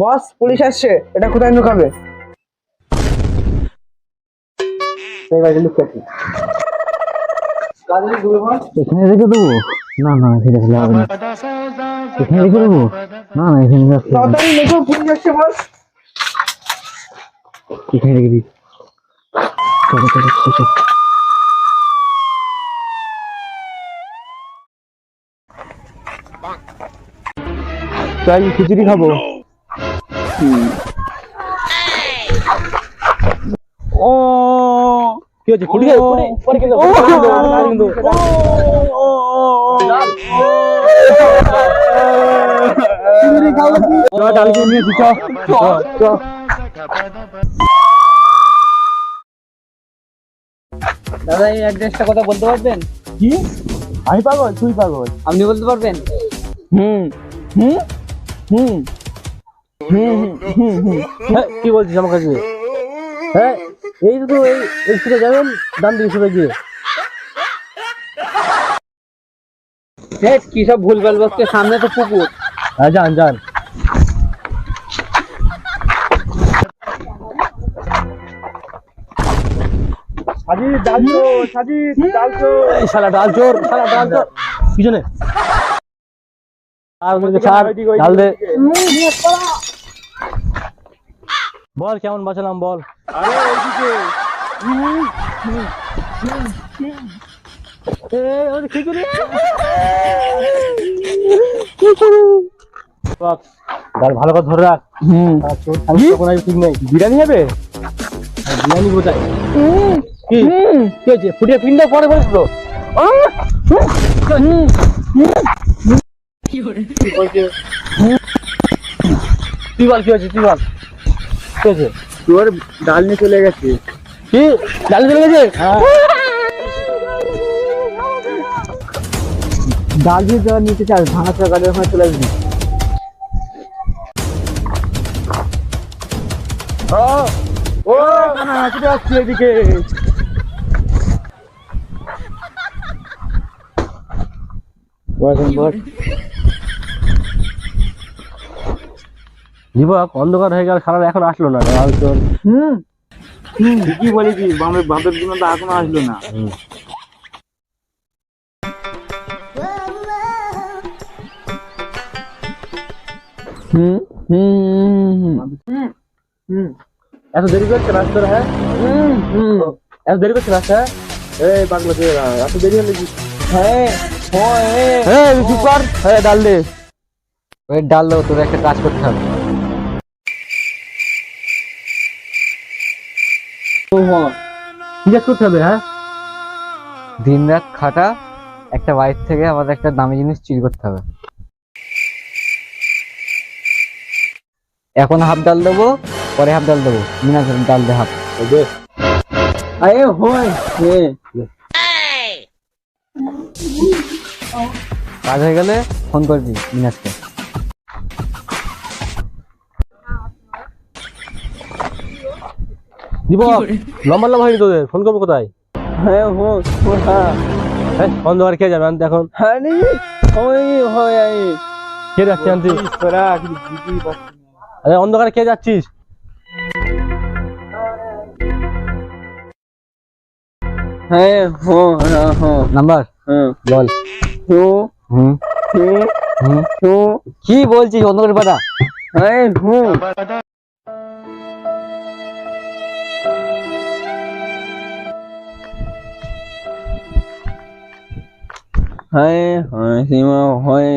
বস police আসছে। এটা কোথায় ঢুকাবে? এখানে রেখে দেবো? না না খেলে হবে না এখানে রেখে দেবো? না না এখানে তাড়াতাড়ি লেখো পুলিশ আসছে বস। এখানে রেখে দিই। চলো চলো চলো, তাই খিচুড়ি খাব। ও। কি হচ্ছে চ ডালকে নিয়েছি চ চ দাদা এই অ্যাড্রেসটা কথা বলতে পারবেন? কি? আমি পাগল তুই পাগল। আপনি বলতে পারবেন? হুম। হুম? হুম। হুম হুম হুম হ্যাঁ কি বলছিস আমার কাছে? হ্যাঁ এই তো এই যাবেন ডান দিকে গিয়ে। হ্যাঁ কি সব ভুলভাল বসছে সামনে তো পুকুর। হ্যাঁ যান যান। সাজিদ ডাল চো সাজিদ শালা ডাল চোর শালা ডাল চোর পিছনে আর ওদিকে ছাড় ডাল দে বল কেমন বাঁচালাম বল। ভালো করে ধরে রাখ। বিরিয়ানি হবে? বিরিয়ানি কোথায় কি? কি হয়েছে? ফুটে পরে বলিস তো তুই বল কি হয়েছে তুই বল। কি হয়েছে? তোর ডাল নিয়ে চলে গেছে। কি? ডাল চলে গেছে? ডাল দিয়ে যাওয়ার নিচে চাস ভাঙা ওখানে চলে আসবি। ও না ছুটে আসছি এদিকে। দীপক অন্ধকার হয়ে গেল সারা এখন আসলো না। ডাল চোর। হুম। হুম। ঠিকই বলেছিস বামের বাপের জন্য তো এখনও আসলো না। হুম। হুম হুম হুম। এত দেরি করছে না তোর হ্যাঁ? হুম হুম। এত দেরি করছে হ্যাঁ? এই পাগলা তুই এত দেরি হলে কি হ্যাঁ হ্যাঁ। হ্যাঁ চুপ কর। হ্যাঁ। ডাল দে। ওই ডাল দাও তোর একটা কাজ করতে হবে। কাজ করতে হবে হ্যাঁ? দিন রাত খাটা একটা বাড়ির থেকে আমাদের একটা দামি জিনিস চুরি করতে হবে। এখন হাফ ডাল দেবো পরে হাফ ডাল দেবো। মিনা ডাল দে হাফ আরে হ্যাঁ কাজ হয়ে গেলে ফোন করবি মিনাজকে দীপক লম্বা লম্বা হয়নি তোদের। ফোন করব কোথায়? হ্যাঁ অন্ধকার খেয়ে যাবে আনতে এখন। হ্যাঁ নি হয় কে যাচ্ছি আনতে। আরে অন্ধকারে কে যাচ্ছিস? হ্যাঁ হ্যাঁ হ্যাঁ নাম্বার? বল। হুম। হুম। কি বলছিস অন্য করে পাঠা হ্যাঁ হো। হ্যাঁ হ্যাঁ সীমা হয়।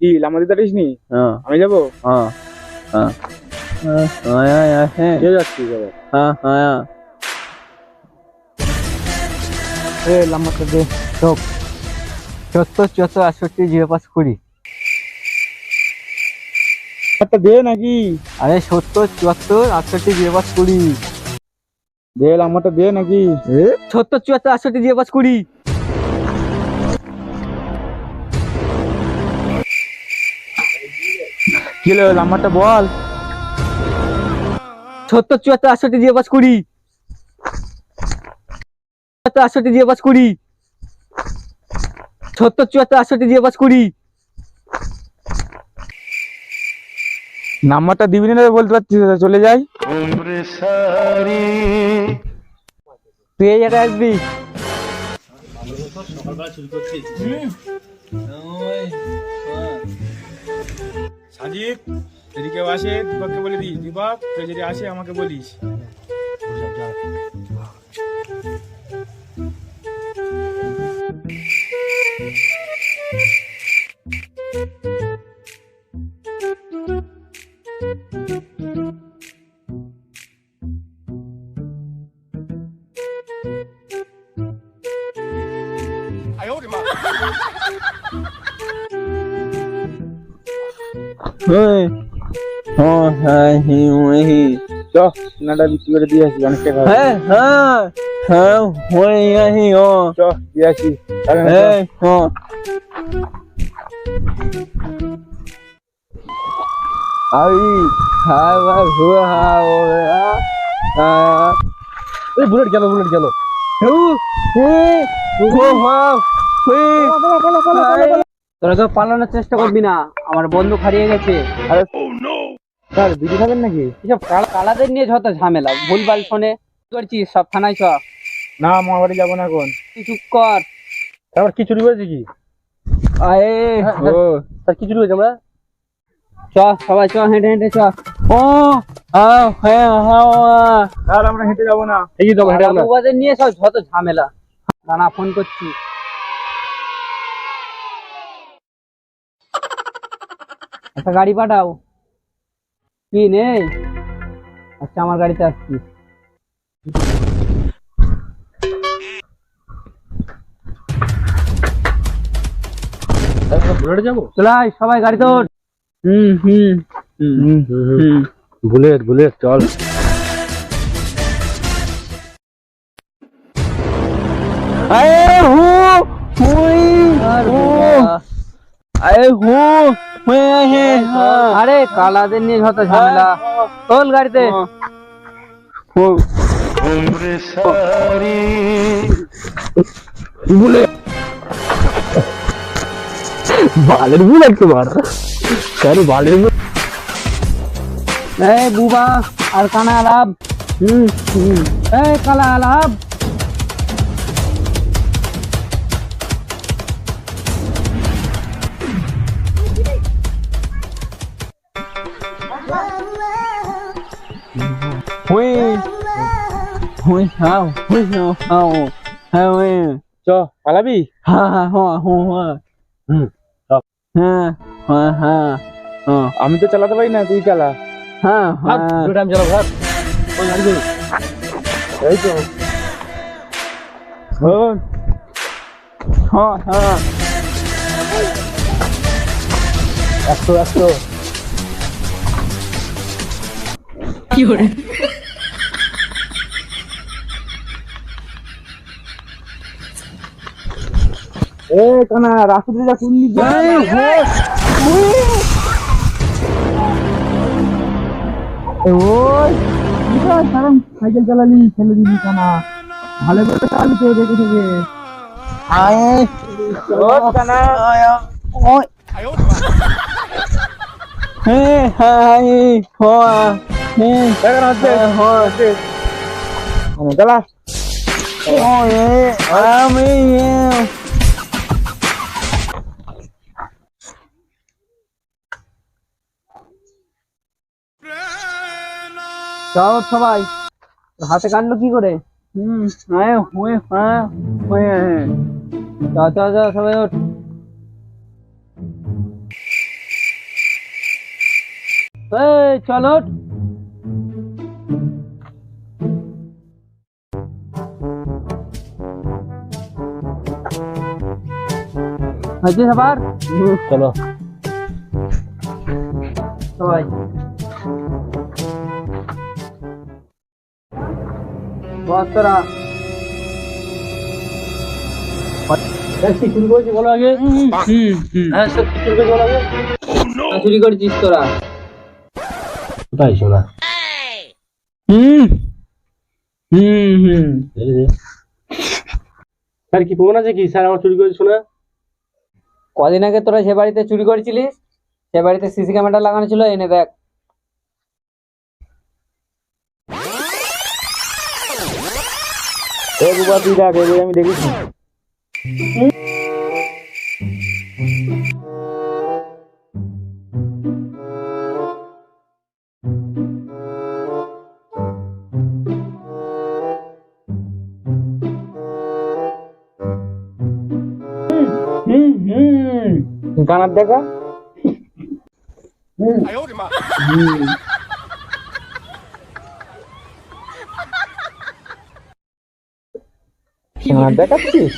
কি লামা দিতে নি? হ্যাঁ। আমি যাব? হ্যাঁ হ্যাঁ। হ্যাঁ হ্যাঁ হ্যাঁ হ্যাঁ। হ্যাঁ এ দে চোখ চুয়াত্তর আটষট্টি জিরো পাঁচ কুড়ি। একটা দে নাকি? আরে সত্তর চুয়াত্তর আটষট্টি জিরো পাঁচ কুড়ি। দে লাম্বাটা দে নাকি? সত্তর চুয়াত্তর আটষট্টি জিরো পাঁচ কুড়ি। কি হলো লাম্বাটা বল। সত্তর চুয়াত্তর আটষট্টি জিরো পাঁচ কুড়ি চুয়াত্তর আটষট্টি জিরো পাঁচ কুড়ি সত্তর চুয়াত্তর আটষট্টি জিরো পাঁচ কুড়ি নাম্বারটা দিবি না বলতে পারছিস চলে যাই। তুই এই জায়গায় আসবি। সাজিদ যদি কেউ আসে দীপককে বলে দিস। দীপক কেউ যদি আসে আমাকে বলিস। বিক্রি করে হ্যাঁ হ্যাঁ হ্যাঁ চ হ্যাঁ এই বুলেট গেল বুলেট গেল তো পালানোর চেষ্টা করবি না, আমার বন্ধু হারিয়ে গেছে। স্যার বিড়ি খাবেন নাকি? এসব কালাদের নিয়ে যত ঝামেলা ভুলভাল শোনে। কি করছিস? সব থানায় চ। না আমার বাড়ি যাব না এখন। তুই চুপ কর। আবার কি? চুরি করেছে কি আয়ে ও। স্যার কি চুরি করেছে আমরা? চ সবাই চ হেঁটে হেঁটে চ। ও হ্যাঁ হ্যাঁ হ্যাঁ স্যার আমরা হেঁটে যাব না। ঠিকই তো বাবুবাদের নিয়ে সব যত ঝামেলা। দানা ফোন করছি। একটা গাড়ি পাঠাও। কি নেই? আচ্ছা আমার গাড়িতে আসছি। বুলেটে যাব? চলে আয়, সবাই গাড়িতে ওঠ হুম হুম। হুম। বুলেট বুলেট চল। আরে আরে হু আরে কালাদের নিয়ে যত ঝামেলা। চল গাড়িতে। বালের বুলেট তোমার। বালের এই বুবা আর কানা আলাপ। হুম হুম। এই কালা আলাপ। হুই হাও হুই হাও হাও হাও চ পালাবি হ্যাঁ হ্যাঁ হ্যাঁ হ্যাঁ হুম হ্যাঁ হ্যাঁ হ্যাঁ হ্যাঁ আমি তো চালাতে পারি না তুই চালা হ্যাঁ হ্যাঁ আমি চলো ঘর এই তো হ্যাঁ হ্যাঁ হ্যাঁ একশো একশো এ কানা রাস্তা দিয়ে কোন দিক দিয়ে? এ ওই কারণ সাইকেল চালালি ছেলে দিবি কানা। ভালো করে চালু করে দেখে থেকে। আয় ও কানা। ওই। হে হাই হোয়া হে কেন হচ্ছে হচ্ছে চালা। ওই আমি চল সবাই। হাতে কাটলো কি করে? হুম আয় হুয়ে হ্যাঁ হুয়ে। চ চ চ সবাই ওঠ। এই চল ওঠ। হয়েছে সবার? চলো। সবাই। করেছি বলো আগে? হ্যাঁ সব চুরি বলা চুরি করেছিস তোরা? কোথায় শোনা হুম হুম হুম। স্যার কি প্রমাণ আছে কি? স্যার আমার চুরি করে শোনা কদিন আগে তোরা সে বাড়িতে চুরি করেছিলিস? সে বাড়িতে সিসি ক্যামেরা লাগানো ছিল? এনে দেখ। একবার তুই ডাক এবার আমি দেখেছি। হুম হুম গানার দেখা দেখাচ্ছিস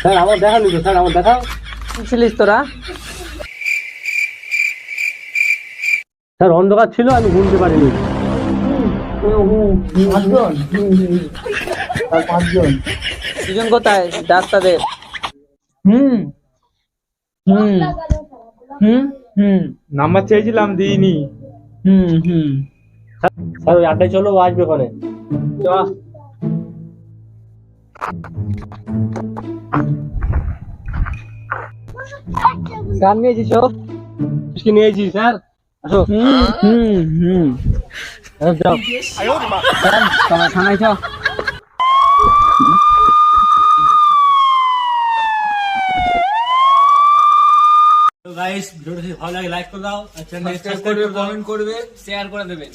স্যার আমার দেখালি তো স্যার আমার দেখাও ছিলিস তোরা? স্যার অন্ধকার ছিল আমি ঘুমতে পারিনি। পাঁচজন? পাঁচজন। দুজন কোথায়? ডাক্তারদের? হুম। হুম। হুম হুম। নাম্বার চেয়েছিলাম দিইনি। হুম হুম। স্যার ওই আড্ডায় চলো আসবে ওখানে চ। গান নিয়েছিস ও? কি নিয়েছি স্যার? আসো। হুম হুম হুম। যাও। চল থানায় গাইস ভিডিওটা ভালো লাগে লাইক করে দাও। আর চ্যানেল সাবস্ক্রাইব করবে কমেন্ট করবে। শেয়ার করে দেবেন।